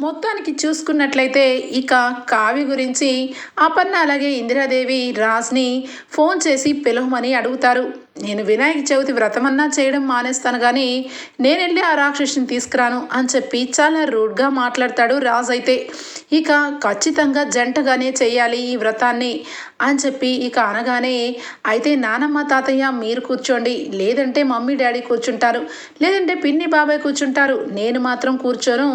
మొత్తానికి చూసుకున్నట్లయితే ఇక కావ్య గురించి అపర్ణ అలాగే ఇందిరాదేవి రాజ్ని ఫోన్ చేసి పిలవమని అడుగుతారు. నేను వినాయక చవితి వ్రతమన్నా చేయడం మానేస్తాను కానీ నేను వెళ్ళి ఆ రాక్షసుని తీసుకురాను అని చెప్పి చాలా రూడ్గా మాట్లాడతాడు రాజ్ అయితే. ఇక ఖచ్చితంగా జంటగానే చేయాలి ఈ వ్రతాన్ని అని చెప్పి ఇక అనగానే అయితే నానమ్మ తాతయ్య మీరు కూర్చోండి. లేదంటే మమ్మీ డాడీ కూర్చుంటారు. లేదంటే పిన్ని బాబాయ్ కూర్చుంటారు. నేను మాత్రం కూర్చోను.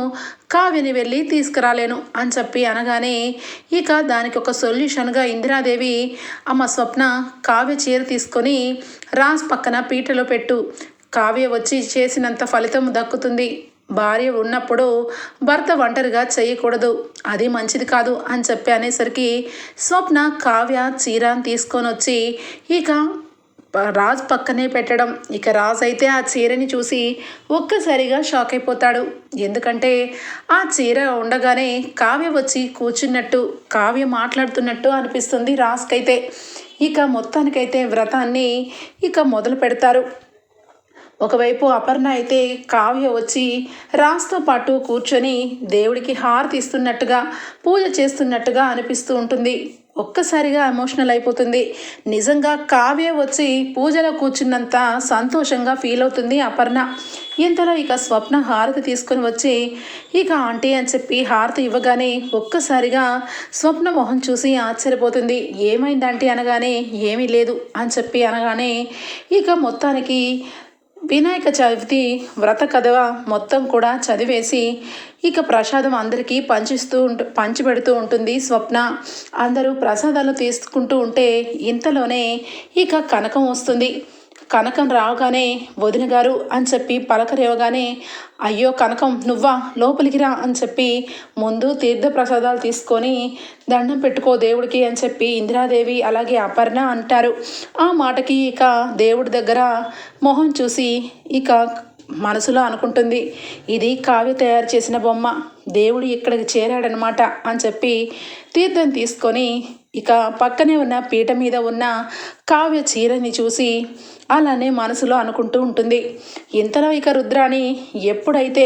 కావ్యని వెళ్ళి తీసుకురాలేను. అని చెప్పి అనగానే ఇక దానికి ఒక సొల్యూషన్గా ఇందిరాదేవి అమ్మ స్వప్న కావ్య చీర తీసుకొని రాజ్ పక్కన పీటలో పెట్టు. కావ్య వచ్చి చేసినంత ఫలితం దక్కుతుంది. భార్య ఉన్నప్పుడు భర్త ఒంటరిగా చేయకూడదు. అది మంచిది కాదు అని చెప్పి అనేసరికి స్వప్న కావ్య చీర తీసుకొని వచ్చి ఇక రాజ్ పక్కనే పెట్టడం. ఇక రాజ్ అయితే ఆ చీరని చూసి ఒక్కసారిగా షాక్ అయిపోతాడు. ఎందుకంటే ఆ చీర ఉండగానే కావ్య వచ్చి కూర్చున్నట్టు కావ్య మాట్లాడుతున్నట్టు అనిపిస్తుంది రాజ్కైతే. ఇక మొత్తానికైతే వ్రతాన్ని ఇక మొదలు పెడతారు. ఒకవైపు అపర్ణ అయితే కావ్య వచ్చి రాస్తో పాటు కూర్చొని దేవుడికి హారతి ఇస్తున్నట్టుగా పూజ చేస్తున్నట్టుగా అనిపిస్తూ ఉంటుంది. ఒక్కసారిగా ఎమోషనల్ అయిపోతుంది. నిజంగా కావ్య వచ్చి పూజలో కూర్చున్నంత సంతోషంగా ఫీల్ అవుతుంది అపర్ణ. ఇంతలో ఇక స్వప్న హారతి తీసుకొని వచ్చి ఇక ఆంటీ అని చెప్పి హారతి ఇవ్వగానే ఒక్కసారిగా స్వప్న మొహం చూసి ఆశ్చర్యపోతుంది. ఏమైంది ఆంటీ అనగానే ఏమీ లేదు అని చెప్పి అనగానే ఇక మొత్తానికి వినాయక చవితి వ్రత కథ మొత్తం కూడా చదివేసి ఇక ప్రసాదం అందరికీ పంచిస్తూ ఉంటు పంచిపెడుతూ ఉంటుంది స్వప్న. అందరూ ప్రసాదాలు తీసుకుంటూ ఉంటే ఇంతలోనే ఇక కనకం వస్తుంది. కనకం రావగానే వదిన గారు అని చెప్పి పలకరేవగానే అయ్యో కనకం నువ్వా? లోపలికి రా అని చెప్పి ముందు తీర్థ ప్రసాదాలు తీసుకొని దండం పెట్టుకో దేవుడికి అని చెప్పి ఇందిరాదేవి అలాగే అపర్ణ అంటారు. ఆ మాటకి ఇక దేవుడి దగ్గర మొహం చూసి ఇక మనసులో అనుకుంటుంది ఇది కావ్య తయారు చేసిన బొమ్మ దేవుడు ఇక్కడికి చేరాడనమాట అని చెప్పి తీర్థం తీసుకొని ఇక పక్కనే ఉన్న పీట మీద ఉన్న కావ్య చీరని చూసి అలానే మనసులో అనుకుంటూ ఉంటుంది. ఇంతలో ఇక రుద్రాణి ఎప్పుడైతే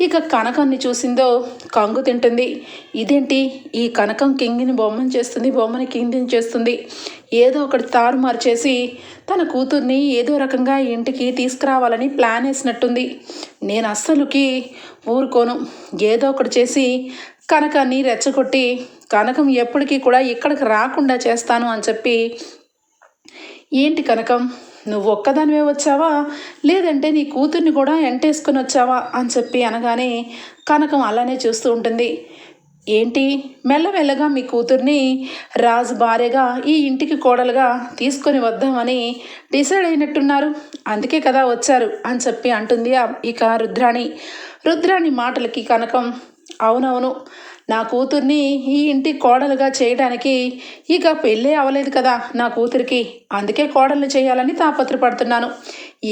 ఇక కనకాన్ని చూసిందో కంగు తింటుంది. ఇదేంటి? ఈ కనకం కింగిని బొమ్మని చేస్తుంది బొమ్మని కింగిని చేస్తుంది. ఏదో ఒకటి తారుమారు చేసి తన కూతుర్ని ఏదో రకంగా ఇంటికి తీసుకురావాలని ప్లాన్ వేసినట్టుంది. నేను అస్సలుకి ఊరుకోను. ఏదో ఒకటి చేసి కనకాన్ని రెచ్చగొట్టి కనకం ఎప్పటికీ కూడా ఇక్కడికి రాకుండా చేస్తాను అని చెప్పి ఏంటి కనకం నువ్వు ఒక్కదానివే వచ్చావా? లేదంటే నీ కూతుర్ని కూడా ఎంటేసుకుని వచ్చావా? అని చెప్పి అనగానే కనకం అలానే చూస్తూ ఉంటుంది. ఏంటి? మెల్లమెల్లగా మీ కూతుర్ని రాజు భార్యగా ఈ ఇంటికి కోడలుగా తీసుకొని వద్దామని డిసైడ్ అయినట్టున్నారు. అందుకే కదా వచ్చారు అని చెప్పి అంటుంది ఇక రుద్రాణి. రుద్రాణి మాటలకి కనకం అవునవును నా కూతుర్ని ఈ ఇంటి కోడలుగా చేయడానికి ఇక పెళ్ళే అవ్వలేదు కదా నా కూతురికి. అందుకే కోడలు చేయాలని తాపత్రపడుతున్నాను.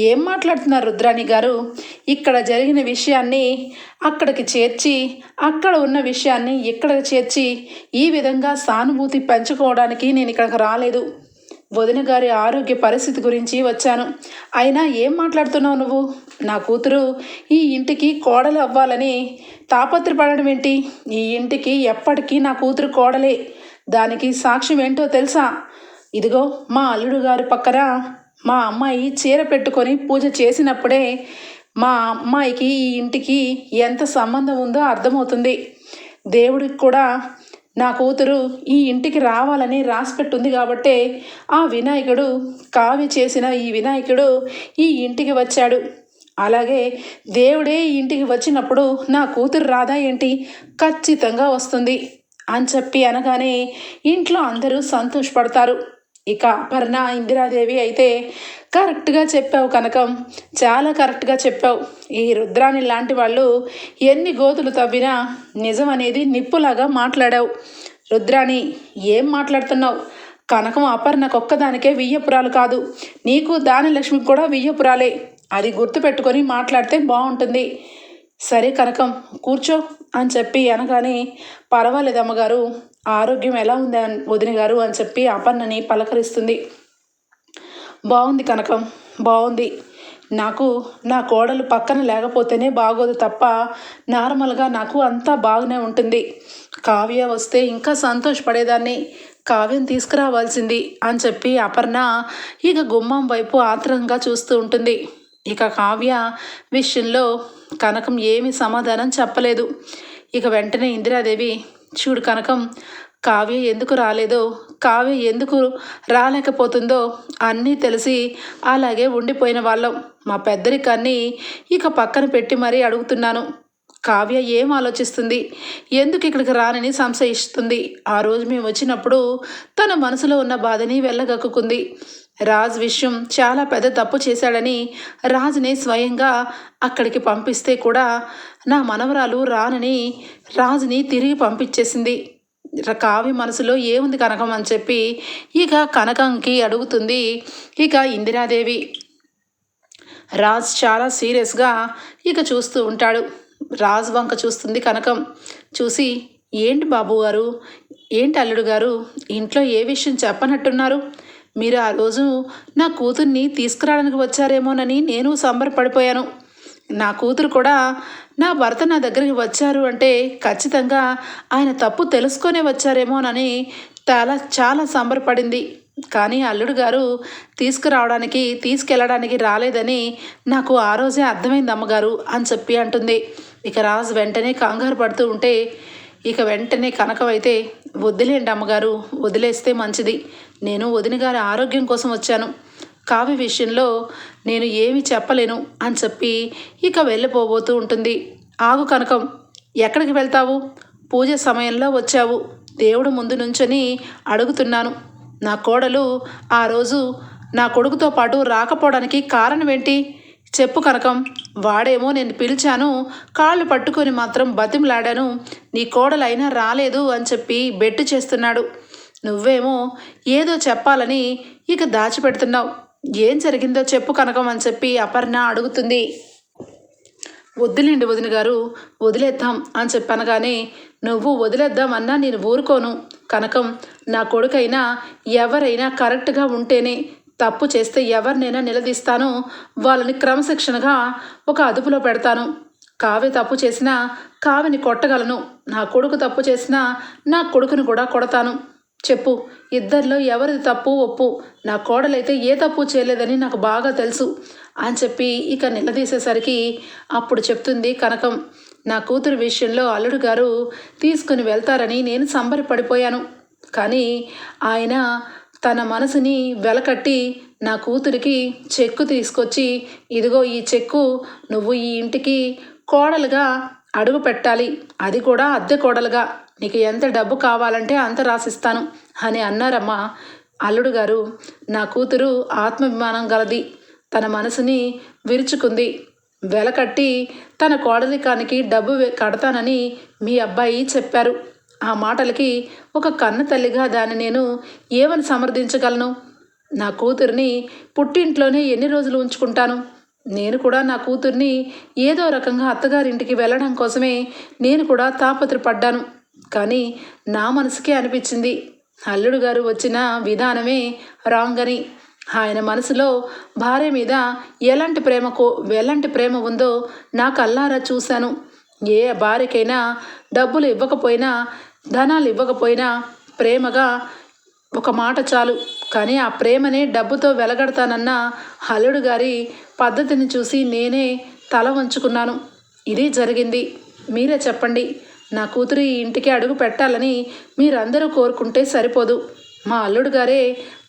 ఏం మాట్లాడుతున్నారు రుద్రాణి గారు? ఇక్కడ జరిగిన విషయాన్ని అక్కడికి చేర్చి అక్కడ ఉన్న విషయాన్ని ఇక్కడ చేర్చి ఈ విధంగా సానుభూతి పెంచుకోవడానికి నేను ఇక్కడికి రాలేదు. వదిన గారి ఆరోగ్య పరిస్థితి గురించి వచ్చాను. అయినా ఏం మాట్లాడుతున్నావు నువ్వు? నా కూతురు ఈ ఇంటికి కోడలు అవ్వాలని తాపత్రపడడం ఏంటి? ఈ ఇంటికి ఎప్పటికీ నా కూతురు కోడలే. దానికి సాక్ష్యం ఏంటో తెలుసా? ఇదిగో మా అల్లుడు గారి పక్కన మా అమ్మాయి చీర పెట్టుకొని పూజ చేసినప్పుడే మా అమ్మాయికి ఈ ఇంటికి ఎంత సంబంధం ఉందో అర్థమవుతుంది. దేవుడికి కూడా నా కూతురు ఈ ఇంటికి రావాలని రాసిపెట్టుంది కాబట్టే ఆ వినాయకుడు కావి చేసిన ఈ వినాయకుడు ఈ ఇంటికి వచ్చాడు. అలాగే దేవుడే ఈ ఇంటికి వచ్చినప్పుడు నా కూతురు రాదా ఏంటి? ఖచ్చితంగా వస్తుంది అని చెప్పి అనగానే ఇంట్లో అందరూ సంతోషపడతారు. ఇక అపర్ణ ఇందిరాదేవి అయితే కరెక్ట్గా చెప్పావు కనకం. చాలా కరెక్ట్గా చెప్పావు. ఈ రుద్రాణి లాంటి వాళ్ళు ఎన్ని గోతులు తవ్వినా నిజం అనేది నిప్పులాగా మాట్లాడావు. రుద్రాణి ఏం మాట్లాడుతున్నావు? కనకం అపర్ణకు ఒక్కదానికే వియ్యపురాలు కాదు. నీకు దానిలక్ష్మికి కూడా వియ్యపురాలే. అది గుర్తుపెట్టుకొని మాట్లాడితే బాగుంటుంది సరే కనకం కూర్చో అని చెప్పి అనగానే పర్వాలేదు అమ్మగారు ఆరోగ్యం ఎలా ఉంది వదిన గారు అని చెప్పి అపర్ణని పలకరిస్తుంది. బాగుంది కనకం బాగుంది నాకు నా కోడలు పక్కన లేకపోతేనే బాగోదు తప్ప నార్మల్గా నాకు అంతా బాగానే ఉంటుంది. కావ్య వస్తే ఇంకా సంతోషపడేదాన్ని. కావ్యం తీసుకురావాల్సింది అని చెప్పి అపర్ణ ఇక గుమ్మం వైపు ఆత్రంగా చూస్తూ ఉంటుంది. ఇక కావ్య విషయంలో కనకం ఏమి సమాధానం చెప్పలేదు. ఇక వెంటనే ఇందిరాదేవి చూడు కనకం కావ్య ఎందుకు రాలేదో కావ్య ఎందుకు రాలేకపోతుందో అన్నీ తెలిసి అలాగే ఉండిపోయిన వాళ్ళం. మా పెద్దరికాన్ని ఇక పక్కన పెట్టి మరీ అడుగుతున్నాను. కావ్య ఏం ఆలోచిస్తుంది? ఎందుకు ఇక్కడికి రానని సంశయిస్తుంది. ఆ రోజు మేము వచ్చినప్పుడు తన మనసులో ఉన్న బాధని వెళ్ళగక్కుకుంది రాజ్ విషయం చాలా పెద్ద తప్పు చేశాడని రాజుని స్వయంగా అక్కడికి పంపిస్తే కూడా నా మనవరాలు రానని రాజుని తిరిగి పంపించేసింది. కావ్య మనసులో ఏముంది కనకం అని చెప్పి ఇక కనకంకి అడుగుతుంది. ఇక ఇందిరాదేవి. రాజ్ చాలా సీరియస్గా ఇక చూస్తూ ఉంటాడు. రాజు వంక చూస్తుంది కనకం. చూసి ఏంటి బాబు గారు ఏంటి అల్లుడు గారు ఇంట్లో ఏ విషయం చెప్పనట్టున్నారు? మీరు ఆ రోజు నా కూతుర్ని తీసుకురావడానికి వచ్చారేమోనని నేను సంబరపడిపోయాను. నా కూతురు కూడా నా భర్త నా దగ్గరికి వచ్చారు అంటే ఖచ్చితంగా ఆయన తప్పు తెలుసుకొనే వచ్చారేమోనని చాలా చాలా సంబరపడింది. కానీ అల్లుడు గారు తీసుకురావడానికి తీసుకెళ్ళడానికి రాలేదని నాకు ఆ రోజే అర్థమైంది అమ్మగారు అని చెప్పి అంటుంది. ఇక రాజు వెంటనే కంగారు పడుతూ ఉంటే ఇక వెంటనే కనకమైతే వదిలేండి అమ్మగారు వదిలేస్తే మంచిది. నేను వదిన గారి ఆరోగ్యం కోసం వచ్చాను. కావి విషయంలో నేను ఏమి చెప్పలేను అని చెప్పి ఇక వెళ్ళిపోబోతూ ఉంటుంది. ఆగు కనకం ఎక్కడికి వెళ్తావు? పూజ సమయంలో వచ్చావు. దేవుడు ముందు నుంచొని అడుగుతున్నాను. నా కోడలు ఆ రోజు నా కొడుకుతో పాటు రాకపోవడానికి కారణం ఏంటి? చెప్పు కనకం వాడేమో నేను పిలిచాను కాళ్ళు పట్టుకొని మాత్రం బతిమలాడాను నీ కోడలైనా రాలేదు అని చెప్పి బెట్టు చేస్తున్నాడు. నువ్వేమో ఏదో చెప్పాలని ఇక దాచిపెడుతున్నావు. ఏం జరిగిందో చెప్పు కనకం అని చెప్పి అపర్ణ అడుగుతుంది. వద్దులేండి వదిన గారు వదిలేద్దాం అని చెప్పాను కానీ నువ్వు వదిలేద్దామన్నా నేను ఊరుకోను. కనకం నా కొడుకైనా ఎవరైనా కరెక్ట్గా ఉంటేనే తప్పు చేస్తే ఎవరినైనా నిలదీస్తాను వాళ్ళని క్రమశిక్షణగా ఒక అదుపులో పెడతాను. కావ్య తప్పు చేసినా కావ్యని కొట్టగలను. నా కొడుకు తప్పు చేసినా నా కొడుకుని కూడా కొడతాను. చెప్పు ఇద్దరిలో ఎవరిది తప్పు ఒప్పు? నా కోడలైతే ఏ తప్పు చేయలేదని నాకు బాగా తెలుసు అని చెప్పి ఇక నిలదీసేసరికి అప్పుడు చెప్తుంది కనకం. నా కూతురు విషయంలో అల్లుడు గారు తీసుకుని వెళ్తారని నేను సంబరపడిపోయాను. కానీ ఆయన తన మనసుని వెలకట్టి నా కూతురికి చెక్కు తీసుకొచ్చి ఇదిగో ఈ చెక్కు నువ్వు ఈ ఇంటికి కోడలుగా అడుగు పెట్టాలి. అది కూడా అద్దె కోడలుగా. నీకు ఎంత డబ్బు కావాలంటే అంత రాసిస్తాను అని అన్నారమ్మా. అల్లుడు గారు నా కూతురు ఆత్మాభిమానం గలది. తన మనసుని విరుచుకుంది. వెలకట్టి తన కోడలికానికి డబ్బు కడతానని మీ అబ్బాయి చెప్పారు. ఆ మాటలకి ఒక కన్న తల్లిగా దాన్ని నేను ఏమని సమర్థించగలను? నా కూతుర్ని పుట్టింట్లోనే ఎన్ని రోజులు ఉంచుకుంటాను? నేను కూడా నా కూతుర్ని ఏదో రకంగా అత్తగారింటికి వెళ్ళడం కోసమే నేను కూడా తాపత్రపడ్డాను. కానీ నా మనసుకే అనిపించింది. అల్లుడు గారు వచ్చిన విధానమే రాంగ్ అని ఆయన మనసులో భార్య మీద ఎలాంటి ప్రేమకు ఎలాంటి ప్రేమ ఉందో నాకు అల్లారా చూశాను. ఏ భార్యకైనా డబ్బులు ఇవ్వకపోయినా ధనాలు ఇవ్వకపోయినా ప్రేమగా ఒక మాట చాలు. కానీ ఆ ప్రేమని డబ్బుతో వెలగడతానన్న హలుడు గారి పద్ధతిని చూసి నేనే తల వంచుకున్నాను. ఇది జరిగింది. మీరే చెప్పండి. నా కూతురు ఈ ఇంటికి అడుగు పెట్టాలని మీరందరూ కోరుకుంటే సరిపోదు. మా అల్లుడు గారే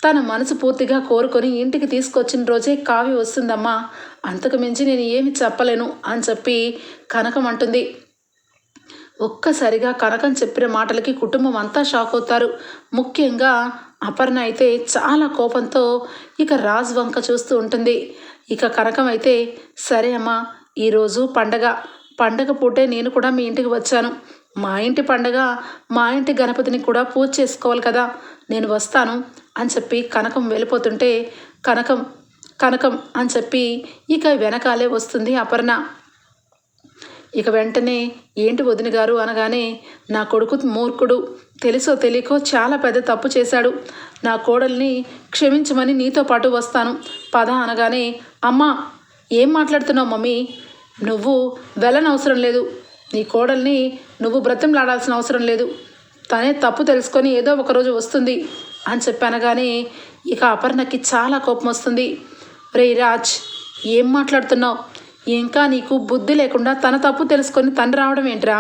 తన మనసు పూర్తిగా కోరుకొని ఇంటికి తీసుకొచ్చిన రోజే కావి వస్తుందమ్మా. అంతకు మించి నేను ఏమి చెప్పలేను అని చెప్పి కనకం అంటుంది. ఒక్కసారిగా కనకం చెప్పిన మాటలకి కుటుంబం అంతా షాక్ అవుతారు. ముఖ్యంగా అపర్ణ అయితే చాలా కోపంతో ఇక రాజ్ వంక చూస్తూ ఉంటుంది. ఇక కనకం అయితే సరే అమ్మా ఈరోజు పండగ. పండగ పూటే నేను కూడా మీ ఇంటికి వచ్చాను. మా ఇంటి పండగ మా ఇంటి గణపతిని కూడా పూజ చేసుకోవాలి కదా. నేను వస్తాను అని చెప్పి కనకం వెళ్ళిపోతుంటే కనకం కనకం అని చెప్పి ఇక వెనకాలే వస్తుంది అపర్ణ. ఇక వెంటనే ఏంటి వదిన గారు అనగానే నా కొడుకు మూర్ఖుడు తెలుసో తెలియకో చాలా పెద్ద తప్పు చేశాడు. నా కోడల్ని క్షమించమని నీతో పాటు వస్తాను పద అనగానే అమ్మా ఏం మాట్లాడుతున్నావు మమ్మీ? నువ్వు వెళ్ళనవసరం లేదు. నీ కోడల్ని నువ్వు బ్రతంలాడాల్సిన అవసరం లేదు. తనే తప్పు తెలుసుకొని ఏదో ఒకరోజు వస్తుంది అని చెప్పాను కానీ ఇక అపర్ణకి చాలా కోపం వస్తుంది. రే రాజ్ ఏం మాట్లాడుతున్నావు? ఇంకా నీకు బుద్ధి లేకుండా తన తప్పు తెలుసుకొని తను రావడం ఏంట్రా?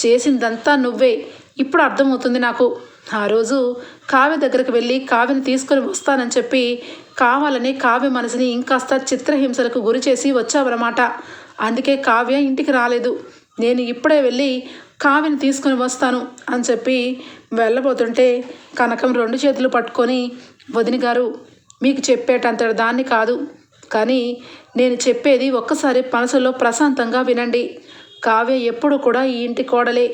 చేసిందంతా నువ్వే. ఇప్పుడు అర్థమవుతుంది నాకు. ఆ రోజు కావ్య దగ్గరికి వెళ్ళి కావ్యని తీసుకొని వస్తానని చెప్పి కావాలని కావ్య మనసుని ఇంకాస్త చిత్రహింసలకు గురి చేసి వచ్చావన్నమాట. అందుకే కావ్య ఇంటికి రాలేదు. నేను ఇప్పుడే వెళ్ళి కావిని తీసుకొని వస్తాను అని చెప్పి వెళ్ళబోతుంటే కనకం రెండు చేతులు పట్టుకొని వదిన గారు మీకు చెప్పేటంత దాన్ని కాదు. కానీ నేను చెప్పేది ఒక్కసారి మనసులో ప్రశాంతంగా వినండి. కావ్య ఎప్పుడు కూడా ఈ ఇంటి కోడలే.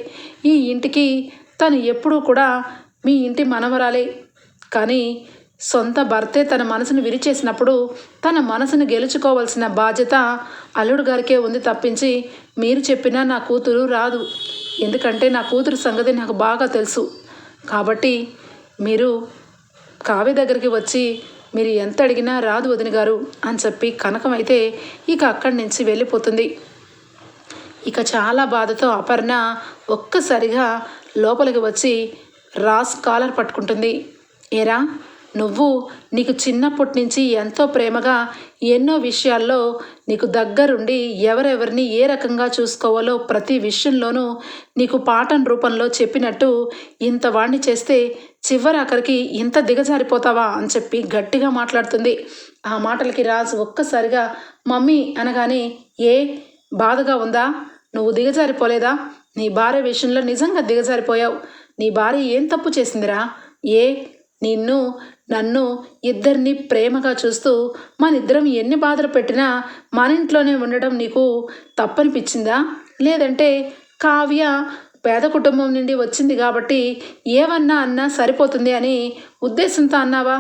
ఈ ఇంటికి తను ఎప్పుడూ కూడా మీ ఇంటి మనవరాలే. కానీ సొంత భర్తే తన మనసును విరిచేసినప్పుడు తన మనసును గెలుచుకోవాల్సిన బాధ్యత అల్లుడు గారికే ఉంది తప్పించి మీరు చెప్పినా నా కూతురు రాదు. ఎందుకంటే నా కూతురు సంగతి నాకు బాగా తెలుసు. కాబట్టి మీరు కావ్య దగ్గరికి వచ్చి మీరు ఎంత అడిగినా రాదు వదిన గారు అని చెప్పి కనకం అయితే ఇక అక్కడి నుంచి వెళ్ళిపోతుంది. ఇక చాలా బాధతో అపర్ణ ఒక్కసారిగా లోపలికి వచ్చి రాస్ కాలర్ పట్టుకుంటుంది. ఏరా నువ్వు నీకు చిన్నప్పటి నుంచి ఎంతో ప్రేమగా ఎన్నో విషయాల్లో నీకు దగ్గరుండి ఎవరెవరిని ఏ రకంగా చూసుకోవాలో ప్రతి విషయంలోనూ నీకు పాఠం రూపంలో చెప్పినట్టు ఇంత వాణ్ణి చేస్తే చివరి ఆఖరికి ఇంత దిగజారిపోతావా అని చెప్పి గట్టిగా మాట్లాడుతుంది. ఆ మాటలకి రాజు ఒక్కసారిగా మమ్మీ అనగానే ఏ బాధగా ఉందా? నువ్వు దిగజారిపోలేదా? నీ భార్య విషయంలో నిజంగా దిగజారిపోయావు. నీ భార్య ఏం తప్పు చేసిందిరా? ఏ నిన్ను నన్ను ఇద్దరిని ప్రేమగా చూస్తూ మనిద్దరం ఎన్ని బాధలు పెట్టినా మన ఇంట్లోనే ఉండడం నీకు తప్పనిపించిందా? లేదంటే కావ్య పేద కుటుంబం నుండి వచ్చింది కాబట్టి ఏమన్నా అన్నా సరిపోతుంది అని ఉద్దేశంతో అన్నావా?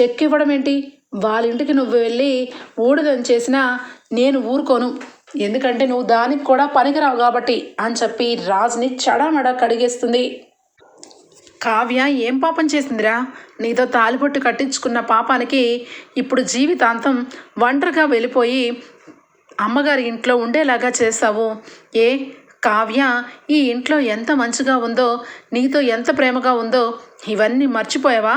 చెక్ ఇవ్వడం ఏంటి? వాళ్ళ ఇంటికి నువ్వు వెళ్ళి ఊడదని చేసినా నేను ఊరుకోను. ఎందుకంటే నువ్వు దానికి కూడా పనికిరావు కాబట్టి అని చెప్పి రాజుని చడామడా కడిగేస్తుంది. కావ్య ఏం పాపం చేసిందిరా? నీతో తాలిపొట్టు కట్టించుకున్న పాపానికి ఇప్పుడు జీవితాంతం ఒంటరిగా వెళ్ళిపోయి అమ్మగారి ఇంట్లో ఉండేలాగా చేస్తావు ఏ కావ్య ఈ ఇంట్లో ఎంత మంచిగా ఉందో నీతో ఎంత ప్రేమగా ఉందో ఇవన్నీ మర్చిపోయావా?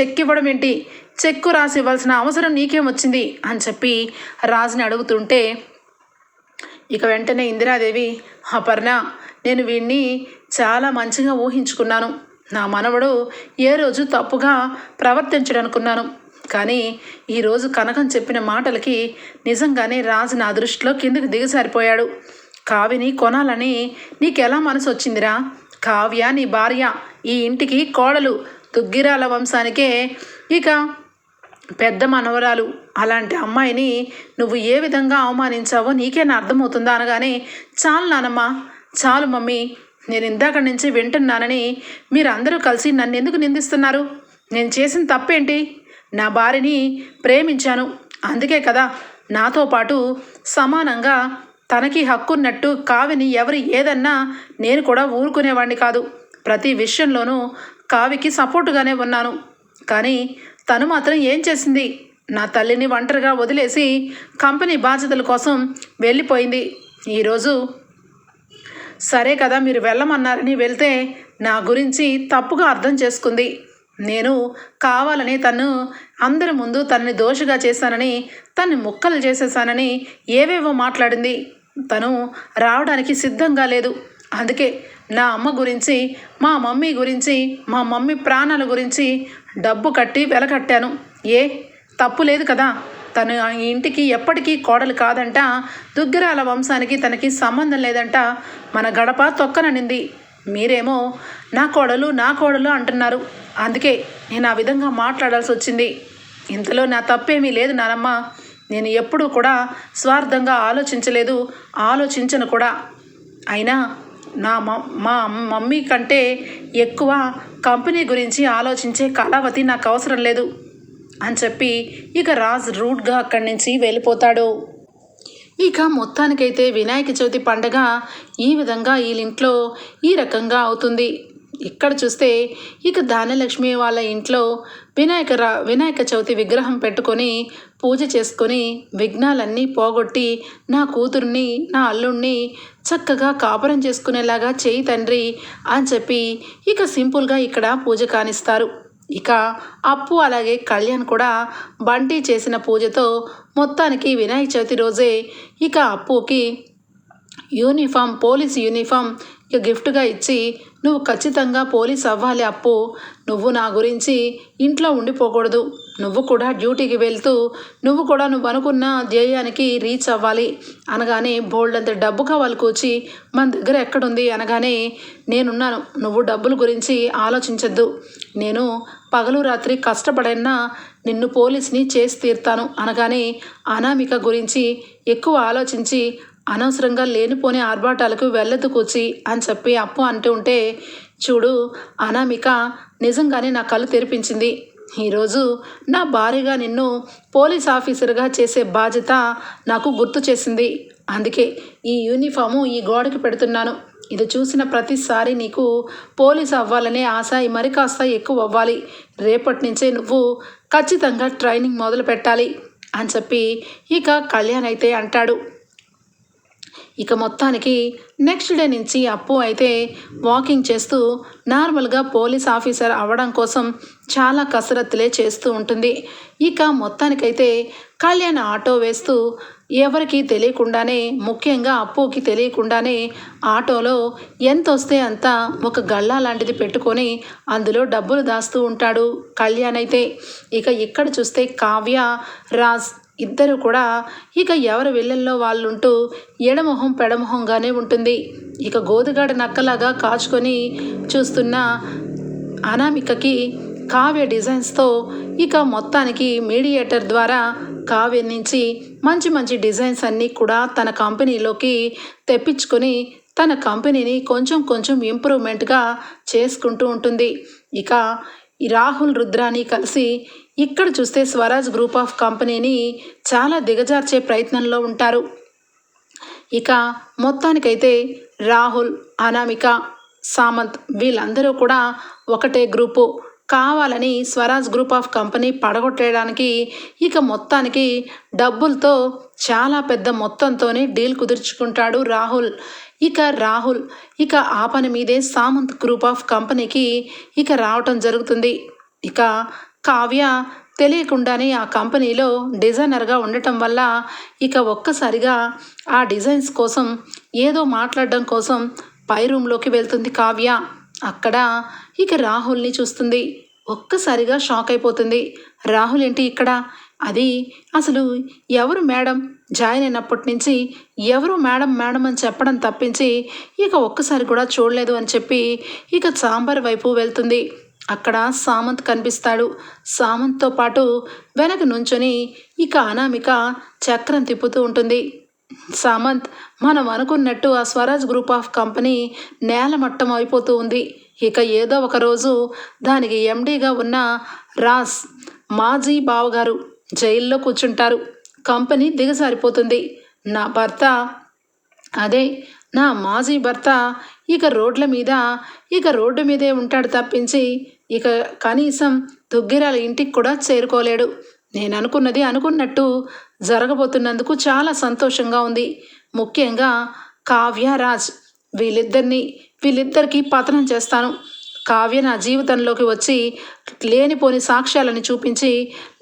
చెక్ ఇవ్వడం ఏంటి? చెక్కు రాసి ఇవ్వాల్సిన అవసరం నీకేమొచ్చింది అని చెప్పి రాజుని అడుగుతుంటే ఇక వెంటనే ఇందిరాదేవి అపర్ణ నేను వీణ్ణి చాలా మంచిగా ఊహించుకున్నాను. నా మనవడు ఏ రోజు తప్పుగా ప్రవర్తించడనుకున్నాను. కానీ ఈరోజు కనకం చెప్పిన మాటలకి నిజంగానే రాజు నా దృష్టిలో కిందకి దిగసారిపోయాడు కావిని కొనాలని నీకెలా మనసు వచ్చిందిరా? కావ్య నీ భార్య ఈ ఇంటికి కోడలు దుగ్గిరాల వంశానికే ఇక పెద్ద మనవరాలు. అలాంటి అమ్మాయిని నువ్వు ఏ విధంగా అవమానించావో నీకేనా అర్థమవుతుందా అనగానే చాలు నానమ్మ చాలు మమ్మీ నేను ఇందాక నుంచి వింటున్నానని మీరందరూ కలిసి నన్ను ఎందుకు నిందిస్తున్నారు? నేను చేసిన తప్పేంటి? నా భార్యని ప్రేమించాను. అందుకే కదా నాతో పాటు సమానంగా తనకి హక్కున్నట్టు కావిని ఎవరు ఏదన్నా నేను కూడా ఊరుకునేవాడిని కాదు. ప్రతి విషయంలోనూ కావికి సపోర్టుగానే ఉన్నాను. కానీ తను మాత్రం ఏం చేసింది? నా తల్లిని ఒంటరిగా వదిలేసి కంపెనీ బాధ్యతల కోసం వెళ్ళిపోయింది. ఈరోజు సరే కదా మీరు వెళ్ళమన్నారని వెళ్తే నా గురించి తప్పుగా అర్థం చేసుకుంది. నేను కావాలని తను అందరి ముందు తనని దోషగా చేశానని తన్ని ముక్కలు చేసేసానని ఏవేవో మాట్లాడింది. తను రావడానికి సిద్ధంగా లేదు. అందుకే నా అమ్మ గురించి మా మమ్మీ గురించి మా మమ్మీ ప్రాణాల గురించి డబ్బు కట్టి వెలకట్టాను. ఏ? తప్పు లేదు కదా? తను ఆ ఇంటికి ఎప్పటికీ కోడలు కాదంట. దుగ్గిరాల వంశానికి తనకి సంబంధం లేదంట. మన గడప తొక్కననింది. మీరేమో నా కోడలు నా కోడలు అంటున్నారు. అందుకే నేను ఆ విధంగా మాట్లాడాల్సి వచ్చింది. ఇంతలో నా తప్పేమీ లేదు నానమ్మ. నేను ఎప్పుడూ కూడా స్వార్థంగా ఆలోచించలేదు. ఆలోచించను కూడా. అయినా నా మ- మా మమ్మీ కంటే ఎక్కువ కంపెనీ గురించి ఆలోచించే కళావతి నాకు అవసరం లేదు. అని చెప్పి ఇక రాజ్ రూట్గా అక్కడి నుంచి వెళ్ళిపోతాడు. ఇక మొత్తానికైతే వినాయక చవితి పండగ ఈ విధంగా వీళ్ళింట్లో ఈ రకంగా అవుతుంది. ఇక్కడ చూస్తే ఇక ధాన్యలక్ష్మి వాళ్ళ ఇంట్లో వినాయక రా వినాయక చవితి విగ్రహం పెట్టుకొని పూజ చేసుకొని విఘ్నాలన్నీ పోగొట్టి నా కూతుర్ని నా అల్లుణ్ణి చక్కగా కాపురం చేసుకునేలాగా చేయి తండ్రి అని చెప్పి ఇక సింపుల్గా ఇక్కడ పూజ కానిస్తారు. ఇక అప్పు అలాగే కళ్యాణ్ కూడా బంటి చేసిన పూజతో మొత్తానికి వినాయక చవితి రోజే ఇక అప్పుకి యూనిఫామ్ పోలీస్ యూనిఫామ్ ఇక గిఫ్ట్గా ఇచ్చి నువ్వు ఖచ్చితంగా పోలీస్ అవ్వాలి అప్పు. నువ్వు నా గురించి ఇంట్లో ఉండిపోకూడదు. నువ్వు కూడా డ్యూటీకి వెళ్తూ నువ్వు కూడా నువ్వు అనుకున్న ధ్యేయానికి రీచ్ అవ్వాలి. అనగానే బోల్డ్ అంత డబ్బు కావాలి కూర్చి మన దగ్గర ఎక్కడుంది అనగానే నేనున్నాను. నువ్వు డబ్బుల గురించి ఆలోచించద్దు. నేను పగలు రాత్రి కష్టపడైనా నిన్ను పోలీస్ని చేసి తీరుతాను. అనగానే అనామిక గురించి ఎక్కువ ఆలోచించి అనవసరంగా లేనిపోని ఆర్భాటాలకు వెళ్ళదుకూచి అని చెప్పి అప్పు అంటూ ఉంటే చూడు అనామిక నిజంగానే నా కళ్ళు తెరిపించింది. ఈరోజు నా భార్యగా నిన్ను పోలీస్ ఆఫీసర్గా చేసే బాధ్యత నాకు గుర్తు చేసింది. అందుకే ఈ యూనిఫాము ఈ గోడకి పెడుతున్నాను. ఇది చూసిన ప్రతిసారి నీకు పోలీస్ అవ్వాలనే ఆశ మరి కాస్త ఎక్కువ అవ్వాలి. రేపటి నుంచే నువ్వు ఖచ్చితంగా ట్రైనింగ్ మొదలు పెట్టాలి అని చెప్పి ఇక కళ్యాణ్ అయితే అంటాడు. ఇక మొత్తానికి నెక్స్ట్ డే నుంచి అప్పు అయితే వాకింగ్ చేస్తూ నార్మల్గా పోలీస్ ఆఫీసర్ అవ్వడం కోసం చాలా కసరత్తులే చేస్తూ ఉంటుంది. ఇక మొత్తానికైతే కళ్యాణ్ ఆటో వేస్తూ ఎవరికి తెలియకుండానే ముఖ్యంగా అప్పుకి తెలియకుండానే ఆటోలో ఎంత వస్తే అంత ఒక గల్లా లాంటిది పెట్టుకొని అందులో డబ్బులు దాస్తూ ఉంటాడు కళ్యాణ్ అయితే. ఇక ఇక్కడ చూస్తే కావ్య రాజ్ ఇద్దరు కూడా ఇక ఎవరి విల్లల్లో వాళ్ళుంటూ ఎడమొహం పెడమొహంగానే ఉంటుంది. ఇక గోదుగాడ నక్కలాగా కాచుకొని చూస్తున్న అనామికకి కావ్య డిజైన్స్తో ఇక మొత్తానికి మీడియేటర్ ద్వారా కావ్య నుంచి మంచి మంచి డిజైన్స్ అన్నీ కూడా తన కంపెనీలోకి తెప్పించుకొని తన కంపెనీని కొంచెం కొంచెం ఇంప్రూవ్మెంట్గా చేసుకుంటూ ఉంటుంది. ఇక రాహుల్ రుద్రాని కలిసి ఇక్కడ చూస్తే స్వరాజ్ గ్రూప్ ఆఫ్ కంపెనీని చాలా దిగజార్చే ప్రయత్నంలో ఉంటారు. ఇక మొత్తానికైతే రాహుల్ అనామిక సామంత్ వీళ్ళందరూ కూడా ఒకటే గ్రూపు. కావాలని స్వరాజ్ గ్రూప్ ఆఫ్ కంపెనీ పడగొట్టేయడానికి ఇక మొత్తానికి డబ్బులతో చాలా పెద్ద మొత్తంతోనే డీల్ కుదుర్చుకుంటాడు రాహుల్. ఇక రాహుల్ ఇక ఆ పని మీదే సామంత్ గ్రూప్ ఆఫ్ కంపెనీకి ఇక రావటం జరుగుతుంది. ఇక కావ్య తెలియకుండానే ఆ కంపెనీలో డిజైనర్గా ఉండటం వల్ల ఇక ఒక్కసారిగా ఆ డిజైన్స్ కోసం ఏదో మాట్లాడడం కోసం పై రూమ్లోకి వెళ్తుంది కావ్య. అక్కడ ఇక రాహుల్ని చూస్తుంది. ఒక్కసారిగా షాక్ అయిపోతుంది. రాహుల్ ఏంటి ఇక్కడ? అది అసలు ఎవరు మేడం? జాయిన్ అయినప్పటి నుంచి ఎవరు మేడం మేడం అని చెప్పడం తప్పించి ఇక ఒక్కసారి కూడా చూడలేదు అని చెప్పి ఇక సాంబార్ వైపు వెళ్తుంది. అక్కడ సామంత్ కనిపిస్తాడు. సామంత్తో పాటు వెనక నుంచొని ఇక అనామిక చక్రం తిప్పుతూ ఉంటుంది. సామంత్ మనం అనుకున్నట్టు ఆ స్వరాజ్ గ్రూప్ ఆఫ్ కంపెనీ నేలమట్టం అయిపోతూ ఉంది. ఇక ఏదో ఒక రోజు దానికి ఎండీగా ఉన్న రాస్ మాజీ బావగారు జైల్లో కూర్చుంటారు. కంపెనీ దిగజారిపోతుంది. నా భర్త అదే నా మాజీ భర్త ఇక రోడ్ల మీద ఇక రోడ్డు మీదే ఉంటాడు తప్పించి ఇక కనీసం దుగ్గిరాల ఇంటికి కూడా చేరుకోలేడు. నేను అనుకున్నది అనుకున్నట్టు జరగబోతున్నందుకు చాలా సంతోషంగా ఉంది. ముఖ్యంగా కావ్య రాజ్ వీళ్ళిద్దరిని వీళ్ళిద్దరికీ పతనం చేస్తాను. కావ్య నా జీవితంలోకి వచ్చి లేనిపోని సాక్ష్యాలని చూపించి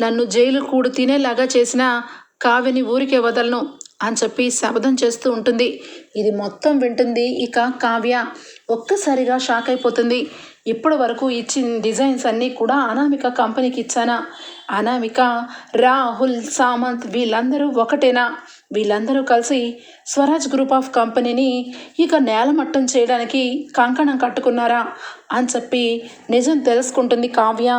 నన్ను జైలు కూడు తినేలాగా చేసిన కావ్యని ఊరికే వదలను అని చెప్పి శబదం చేస్తూ ఉంటుంది. ఇది మొత్తం వింటుంది ఇక కావ్య. ఒక్కసారిగా షాక్ అయిపోతుంది. ఇప్పటి వరకు ఇచ్చిన డిజైన్స్ అన్నీ కూడా అనామిక కంపెనీకి ఇచ్చానా? అనామిక రాహుల్ సామంత్ వీళ్ళందరూ ఒకటేనా? వీళ్ళందరూ కలిసి స్వరాజ్ గ్రూప్ ఆఫ్ కంపెనీని ఇక నేలమట్టం చేయడానికి కంకణం కట్టుకున్నారా? అని చెప్పి నిజం తెలుసుకుంటుంది కావ్య.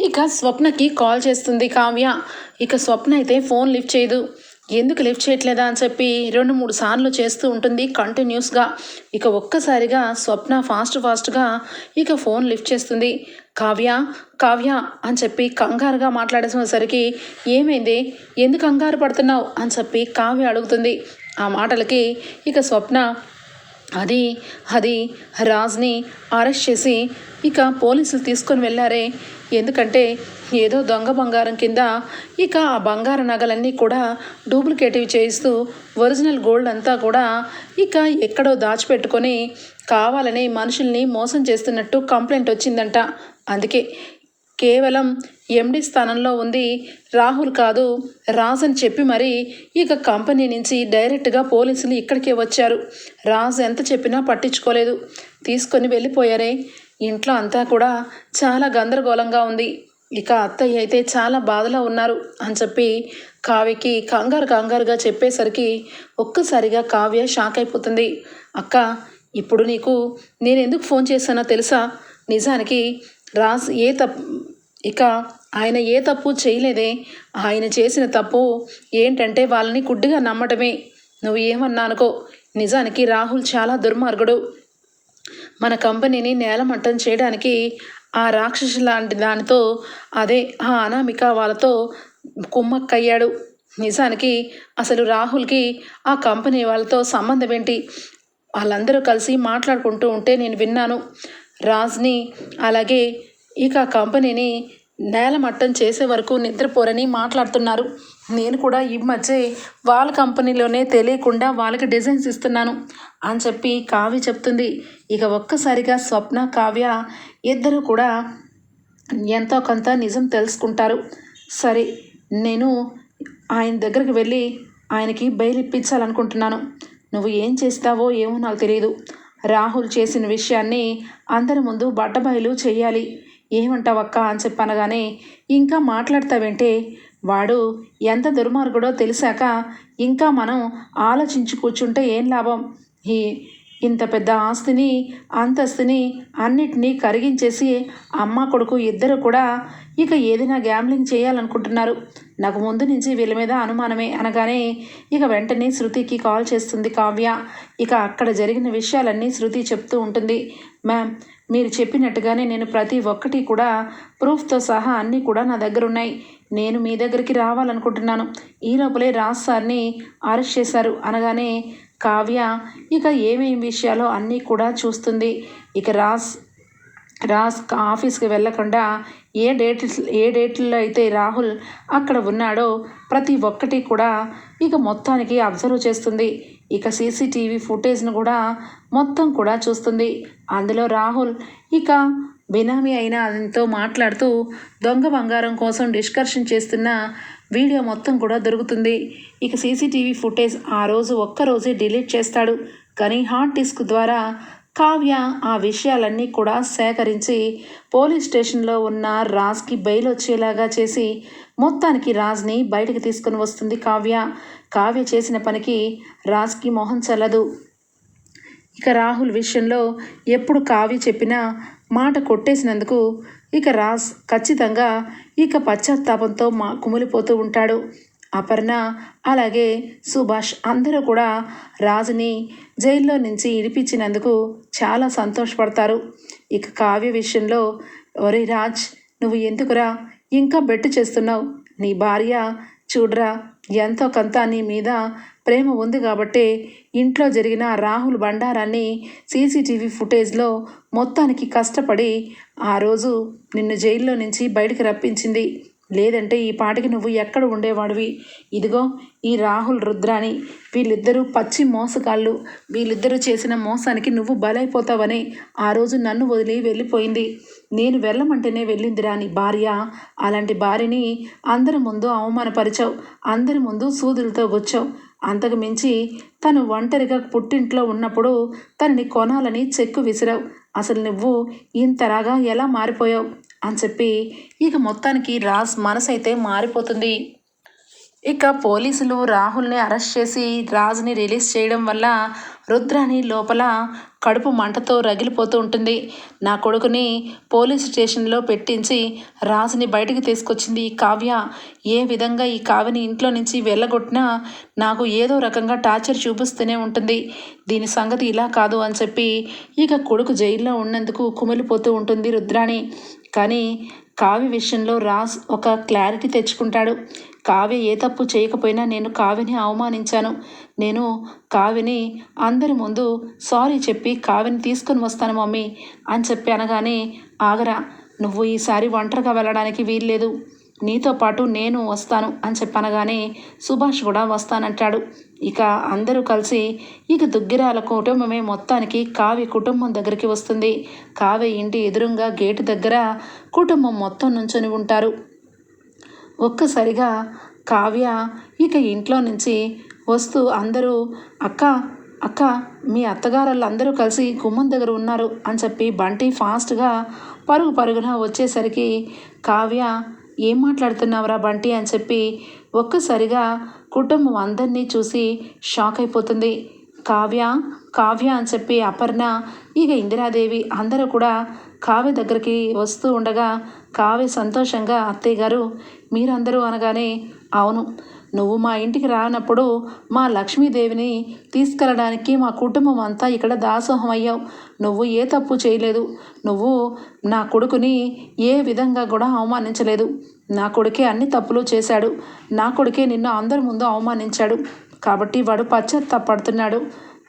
ఇక స్వప్నకి కాల్ చేస్తుంది కావ్య. ఇక స్వప్న అయితే ఫోన్ లిఫ్ట్ చేయదు. ఎందుకు లిఫ్ట్ చేయట్లేదా అని చెప్పి రెండు మూడు సార్లు చేస్తూ ఉంటుంది కంటిన్యూస్గా. ఇక ఒక్కసారిగా స్వప్న ఫాస్ట్ ఫాస్ట్గా ఇక ఫోన్ లిఫ్ట్ చేస్తుంది. కావ్య కావ్య అని చెప్పి కంగారుగా మాట్లాడేసరికి ఏమైంది? ఎందుకు కంగారు పడుతున్నావు? అని చెప్పి కావ్య అడుగుతుంది. ఆ మాటలకి ఇక స్వప్న అది అది రాజ్ని అరెస్ట్ చేసి ఇక పోలీసులు తీసుకొని వెళ్ళారే. ఎందుకంటే ఏదో దొంగ బంగారం కింద ఇక ఆ బంగార నగలన్నీ కూడా డూప్లికేటివ్ చేయిస్తూ ఒరిజినల్ గోల్డ్ అంతా కూడా ఇక ఎక్కడో దాచిపెట్టుకొని కావాలని మనుషుల్ని మోసం చేస్తున్నట్టు కంప్లైంట్ వచ్చిందంట. అందుకే కేవలం ఎండి స్థానంలో ఉంది రాహుల్ కాదు రాజ్ అని చెప్పి మరి ఇక కంపెనీ నుంచి డైరెక్ట్గా పోలీసులు ఇక్కడికే వచ్చారు. రాజ్ ఎంత చెప్పినా పట్టించుకోలేదు. తీసుకొని వెళ్ళిపోయారే. ఇంట్లో అంతా కూడా చాలా గందరగోళంగా ఉంది. ఇక అత్తయ్య అయితే చాలా బాధలో ఉన్నారు అని చెప్పి కావ్యకి కంగారు కంగారుగా చెప్పేసరికి ఒక్కసారిగా కావ్య షాక్ అయిపోతుంది. అక్క ఇప్పుడు నీకు నేను ఎందుకు ఫోన్ చేశానో తెలుసా? నిజానికి రాజ్ ఏ తప్పు ఇక ఆయన ఏ తప్పు చేయలేదే. ఆయన చేసిన తప్పు ఏంటంటే వాళ్ళని గుడ్డిగా నమ్మటమే. నువ్వు ఏమన్నా అనుకో నిజానికి రాహుల్ చాలా దుర్మార్గుడు. మన కంపెనీని నేలమట్టం చేయడానికి ఆ రాక్షసు లాంటి దానితో అదే ఆ అనామిక వాళ్ళతో కుమ్మక్కయ్యాడు. నిజానికి అసలు రాహుల్కి ఆ కంపెనీ వాళ్ళతో సంబంధం ఏంటి? వాళ్ళందరూ కలిసి మాట్లాడుకుంటూ ఉంటే నేను విన్నాను. రాజ్ని అలాగే ఇక ఆ కంపెనీని నేలమట్టం చేసే వరకు నిద్రపోరని మాట్లాడుతున్నారు. నేను కూడా ఈ మధ్య వాళ్ళ కంపెనీలోనే తెలియకుండా వాళ్ళకి డిజైన్స్ ఇస్తున్నాను అని చెప్పి కావ్య చెప్తుంది. ఇక ఒక్కసారిగా స్వప్న కావ్య ఇద్దరు కూడా ఎంతో కొంత నిజం తెలుసుకుంటారు. సరే నేను ఆయన దగ్గరికి వెళ్ళి ఆయనకి బెయిల్ ఇప్పించాలనుకుంటున్నాను. నువ్వు ఏం చేస్తావో ఏమో నాకు తెలియదు రాహుల్ చేసిన విషయాన్ని అందరి ముందు బట్టబయలు చేయాలి. ఏమంటావక్క అని చెప్పనగానే ఇంకా మాట్లాడతావేంటే? వాడు ఎంత దుర్మార్గుడో తెలిసాక ఇంకా మనం ఆలోచించి కూర్చుంటే ఏం లాభం? ఈ ఇంత పెద్ద ఆస్తిని అంతస్తుని అన్నిటినీ కరిగించేసి అమ్మ కొడుకు ఇద్దరు కూడా ఇక ఏదైనా గ్యాంబ్లింగ్ చేయాలనుకుంటున్నారు. నాకు ముందు నుంచి వీళ్ళ మీద అనుమానమే అనగానే ఇక వెంటనే శృతికి కాల్ చేస్తుంది కావ్య. ఇక అక్కడ జరిగిన విషయాలన్నీ శృతి చెప్తూ ఉంటుంది. మ్యామ్ మీరు చెప్పినట్టుగానే నేను ప్రతి ఒక్కటి కూడా ప్రూఫ్తో సహా అన్నీ కూడా నా దగ్గర ఉన్నాయి నేను మీ దగ్గరికి రావాలనుకుంటున్నాను. ఈ లోపలే రాజ్ సార్ని అరెస్ట్ చేశారు. అనగానే కావ్య ఇక ఏమేమి విషయాలో అన్నీ కూడా చూస్తుంది. ఇక రాజ్ రాజ్ ఆఫీస్కి వెళ్ళకుండా ఏ డేట్ ఏ డేట్లో అయితే రాహుల్ అక్కడ ఉన్నాడో ప్రతి ఒక్కటి కూడా ఇక మొత్తానికి అబ్జర్వ్ చేస్తుంది. ఇక సీసీటీవీ ఫుటేజ్ను కూడా మొత్తం కూడా చూస్తుంది. అందులో రాహుల్ ఇక బినామీ అయిన అతనితో మాట్లాడుతూ దొంగ బంగారం కోసం డిస్కషన్ చేస్తున్న వీడియో మొత్తం కూడా దొరుకుతుంది. ఇక సీసీటీవీ ఫుటేజ్ ఆ రోజు ఒక్కరోజే డిలీట్ చేస్తాడు. కానీ హార్డ్ డిస్క్ ద్వారా కావ్య ఆ విషయాలన్నీ కూడా సేకరించి పోలీస్ స్టేషన్లో ఉన్న రాజ్కి బెయిల్ వచ్చేలాగా చేసి మొత్తానికి రాజ్ని బయటకు తీసుకుని వస్తుంది కావ్య. కావ్య చేసిన పనికి రాజ్కి మొహం చల్లదు. ఇక రాహుల్ విషయంలో ఎప్పుడు కావ్య చెప్పినా మాట కొట్టేసినందుకు ఇక రాజ్ ఖచ్చితంగా ఇక పశ్చాత్తాపంతో మా కుమిలిపోతూ ఉంటాడు. అపర్ణ అలాగే సుభాష్ అందరూ కూడా రాజుని జైల్లో నుంచి ఇడిపించినందుకు చాలా సంతోషపడతారు. ఇక కావ్య విషయంలో ఒరే రాజ్ నువ్వు ఎందుకురా? ఇంకా బెట్టు చేస్తున్నావు? నీ భార్య చూడరా ఎంతో కొంత నీ మీద ప్రేమ ఉంది కాబట్టే ఇంట్లో జరిగిన రాహుల్ బండారాన్ని సీసీటీవీ ఫుటేజ్లో మొత్తానికి కష్టపడి ఆ రోజు నిన్ను జైల్లో నుంచి బయటికి రప్పించింది. లేదంటే ఈ పాటికి నువ్వు ఎక్కడ ఉండేవాడివి? ఇదిగో ఈ రాహుల్ రుద్రాని వీళ్ళిద్దరూ పచ్చి మోసగాళ్ళు. వీళ్ళిద్దరూ చేసిన మోసానికి నువ్వు బలైపోతావని ఆ రోజు నన్ను వదిలి వెళ్ళిపోయింది. నేను వెళ్ళమంటేనే వెళ్ళింది రాని భార్య అలాంటి భార్యని అందరి ముందు అవమానపరిచావు. అందరి ముందు సూదులతో వచ్చావు. అంతకు మించి తను ఒంటరిగా పుట్టింట్లో ఉన్నప్పుడు తనని కొనాలని చెక్కు విసిరావు. అసలు నువ్వు ఇంతరాగా ఎలా మారిపోయావు? అని చెప్పి ఇక మొత్తానికి రాజ్ మనసు అయితే మారిపోతుంది. ఇక పోలీసులు రాహుల్ని అరెస్ట్ చేసి రాజుని రిలీజ్ చేయడం వల్ల రుద్రాని లోపల కడుపు మంటతో రగిలిపోతూ ఉంటుంది. నా కొడుకుని పోలీస్ స్టేషన్లో పెట్టించి రాజుని బయటికి తీసుకొచ్చింది ఈ కావ్య. ఏ విధంగా ఈ కావ్యని ఇంట్లో నుంచి వెళ్ళగొట్టినా నాకు ఏదో రకంగా టార్చర్ చూపిస్తూనే ఉంటుంది. దీని సంగతి ఇలా కాదు అని చెప్పి ఇక కొడుకు జైల్లో ఉన్నందుకు కుమిలిపోతూ ఉంటుంది రుద్రాణి. కానీ కావ్య విషయంలో రాజ్ ఒక క్లారిటీ తెచ్చుకుంటాడు. కావ్య ఏ తప్పు చేయకపోయినా నేను కావ్యని అవమానించాను. నేను కావ్యని అందరి ముందు సారీ చెప్పి కావ్యని తీసుకొని వస్తాను మమ్మీ అని చెప్పి అనగానే ఆగరా నువ్వు ఈసారి ఒంటరిగా వెళ్ళడానికి వీల్లేదు. నీతో పాటు నేను వస్తాను అని చెప్పనగానే సుభాష్ కూడా వస్తానంటాడు. ఇక అందరూ కలిసి ఇక దుగ్గిరాల కుటుంబమే మొత్తానికి కావ్య కుటుంబం దగ్గరికి వస్తుంది. కావ్య ఇంటి ఎదురుగా గేటు దగ్గర కుటుంబం మొత్తం నుంచొని ఉంటారు. ఒక్కసారిగా కావ్య ఇక ఇంట్లో నుంచి వస్తూ అందరూ అక్క అక్క మీ అత్తగారు అందరూ కలిసి గుమ్మం దగ్గర ఉన్నారు అని చెప్పి బంటి ఫాస్ట్గా పరుగు పరుగున వచ్చేసరికి కావ్య ఏం మాట్లాడుతున్నావురా బంటి అని చెప్పి ఒక్కసారిగా కుటుంబం అందరినీ చూసి షాక్ అయిపోతుంది. కావ్య కావ్య అని చెప్పి అపర్ణ ఇక ఇందిరాదేవి అందరూ కూడా కావ్య దగ్గరికి వస్తూ ఉండగా కావ్య సంతోషంగా అత్తయ్య గారు మీరందరూ అనగానే అవును నువ్వు మా ఇంటికి రానప్పుడు మా లక్ష్మీదేవిని తీసుకెళ్ళడానికి మా కుటుంబం అంతా ఇక్కడ దాసోహం అయ్యావు. నువ్వు ఏ తప్పు చేయలేదు. నువ్వు నా కొడుకుని ఏ విధంగా కూడా అవమానించలేదు. నా కొడుకే అన్ని తప్పులు చేశాడు. నా కొడుకే నిన్ను అందరి ముందు అవమానించాడు. కాబట్టి వాడు పశ్చాత్తాపడుతున్నాడు.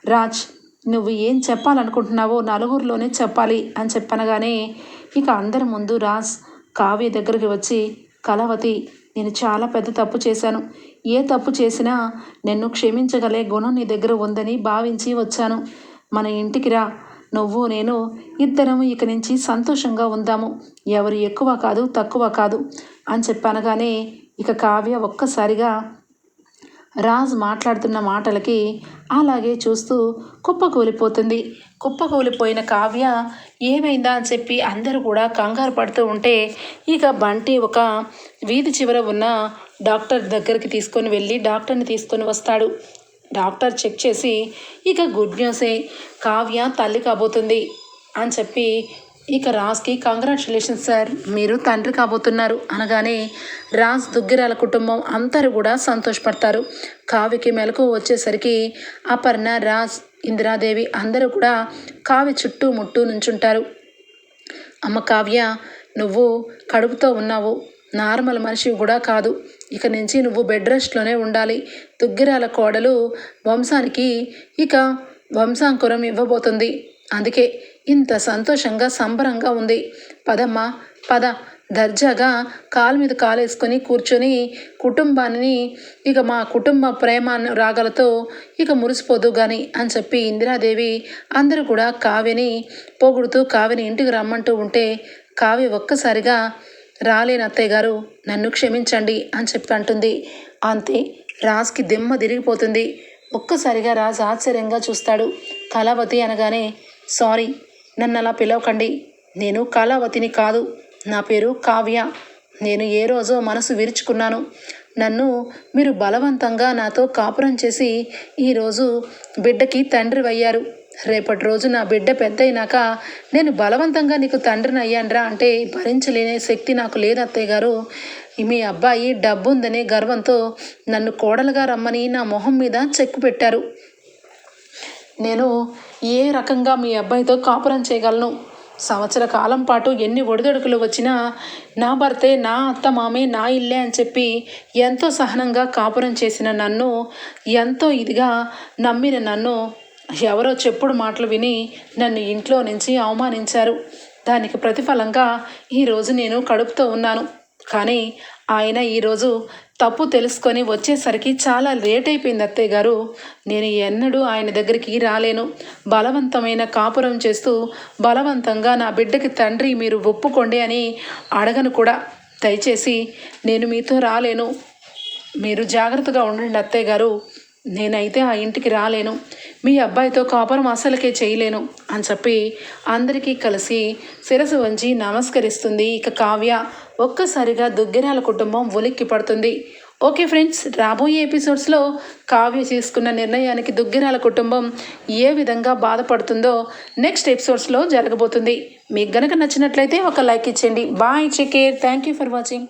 రాజ్ నువ్వు ఏం చెప్పాలనుకుంటున్నావో నలుగురిలోనే చెప్పాలి అని చెప్పనగానే ఇక అందరి ముందు రాజ్ కావ్య దగ్గరికి వచ్చి కలవతి నేను చాలా పెద్ద తప్పు చేశాను. ఏ తప్పు చేసినా నిన్ను క్షమించగలే గుణం నీ దగ్గర ఉందని భావించి వచ్చాను. మన ఇంటికి రా. నువ్వు నేను ఇద్దరం ఇక నుంచి సంతోషంగా ఉందాము. ఎవరు ఎక్కువ కాదు తక్కువ కాదు అని చెప్పనగానే ఇక కావ్య ఒక్కసారిగా రాజ్ మాట్లాడుతున్న మాటలకి అలాగే చూస్తూ కుప్పకూలిపోతుంది కుప్పకూలిపోయిన కావ్య ఏమైందా? అని చెప్పి అందరూ కూడా కంగారు పడుతూ ఉంటే ఇక బంటి ఒక వీధి చివర ఉన్న డాక్టర్ దగ్గరికి తీసుకొని వెళ్ళి డాక్టర్ని తీసుకొని వస్తాడు. డాక్టర్ చెక్ చేసి ఇక గుడ్ న్యూసే కావ్య తల్లి కాబోతుంది అని చెప్పి ఇక రాజ్కి కంగ్రాచులేషన్స్ సార్ మీరు తండ్రి కాబోతున్నారు. అనగానే రాజ్ దుగ్గిరాల కుటుంబం అందరూ కూడా సంతోషపడతారు. కావ్యకి మెలకు వచ్చేసరికి అపర్ణ రాజ్ ఇందిరాదేవి అందరూ కూడా కావ్య చుట్టూ ముట్టూ నుంచుంటారు. అమ్మ కావ్య నువ్వు కడుపుతో ఉన్నావు. నార్మల్ మనిషి కూడా కాదు. ఇక నుంచి నువ్వు బెడ్ రెస్ట్లోనే ఉండాలి. దుగ్గిరాల కోడలు వంశానికి ఇక వంశాంకురం ఇవ్వబోతుంది. అందుకే ఇంత సంతోషంగా సంబరంగా ఉంది. పదమ్మా పద. దర్జాగా కాలు మీద కాలేసుకొని కూర్చొని కుటుంబాన్ని ఇక మా కుటుంబ ప్రేమ రాగలతో ఇక మురిసిపోదు కానీ అని చెప్పి ఇందిరాదేవి అందరూ కూడా కావ్యని పొగుడుతూ కావ్యని ఇంటికి రమ్మంటూ ఉంటే కావ్య ఒక్కసారిగా రాలేని అత్తయ్య గారు నన్ను క్షమించండి అని చెప్పి అంటుంది. అంతే రాజ్కి దిమ్మ తిరిగిపోతుంది. ఒక్కసారిగా రాజు ఆశ్చర్యంగా చూస్తాడు. కళావతి అనగానే సారీ నన్ను అలా పిలవకండి. నేను కళావతిని కాదు. నా పేరు కావ్య. నేను ఏ రోజో మనసు విరుచుకున్నాను. నన్ను మీరు బలవంతంగా నాతో కాపురం చేసి ఈరోజు బిడ్డకి తండ్రి అయ్యారు రేపటి రోజు నా బిడ్డ పెద్ద అయినాక నేను బలవంతంగా నీకు తండ్రిని అయ్యానరా అంటే భరించలేని శక్తి నాకు లేదు అత్తయ్య గారు. మీ అబ్బాయి డబ్బు ఉందనే గర్వంతో నన్ను కోడలుగా రమ్మని నా మొహం మీద చెక్కు పెట్టారు. నేను ఏ రకంగా మీ అబ్బాయితో కాపురం చేయగలను? సంవత్సర కాలం పాటు ఎన్ని ఒడిదొడుకులు వచ్చినా నా భర్తే నా అత్త మామే నా ఇల్లే అని చెప్పి ఎంతో సహనంగా కాపురం చేసిన నన్ను ఎంతో ఇదిగా నమ్మిన నన్ను ఎవరో చెప్పుడు మాటలు విని నన్ను ఇంట్లో నుంచి అవమానించారు. దానికి ప్రతిఫలంగా ఈరోజు నేను కడుపుతో ఉన్నాను. కానీ ఆయన ఈరోజు తప్పు తెలుసుకొని వచ్చేసరికి చాలా లేట్ అయిపోయింది అత్తయ్య గారు. నేను ఎన్నడూ ఆయన దగ్గరికి రాలేను. బలవంతమైన కాపురం చేస్తూ బలవంతంగా నా బిడ్డకి తండ్రి మీరు ఒప్పుకోండి అని అడగను కూడా. దయచేసి నేను మీతో రాలేను. మీరు జాగ్రత్తగా ఉండండి అత్తయ్య గారు. నేనైతే ఆ ఇంటికి రాలేను. మీ అబ్బాయితో కాపురం అసలుకే చేయలేను అని చెప్పి అందరికీ కలిసి శిరసు వంచి నమస్కరిస్తుంది ఇక కావ్య. ఒక్కసారిగా దుగ్గిరాల కుటుంబం ఉలిక్కి పడుతుంది. ఓకే ఫ్రెండ్స్ రాబోయే ఎపిసోడ్స్లో కావ్య తీసుకున్న నిర్ణయానికి దుగ్గిరాల కుటుంబం ఏ విధంగా బాధపడుతుందో నెక్స్ట్ ఎపిసోడ్స్లో జరగబోతుంది. మీకు గనక నచ్చినట్లయితే ఒక లైక్ ఇచ్చేయండి. Bye take care. Thank you for watching.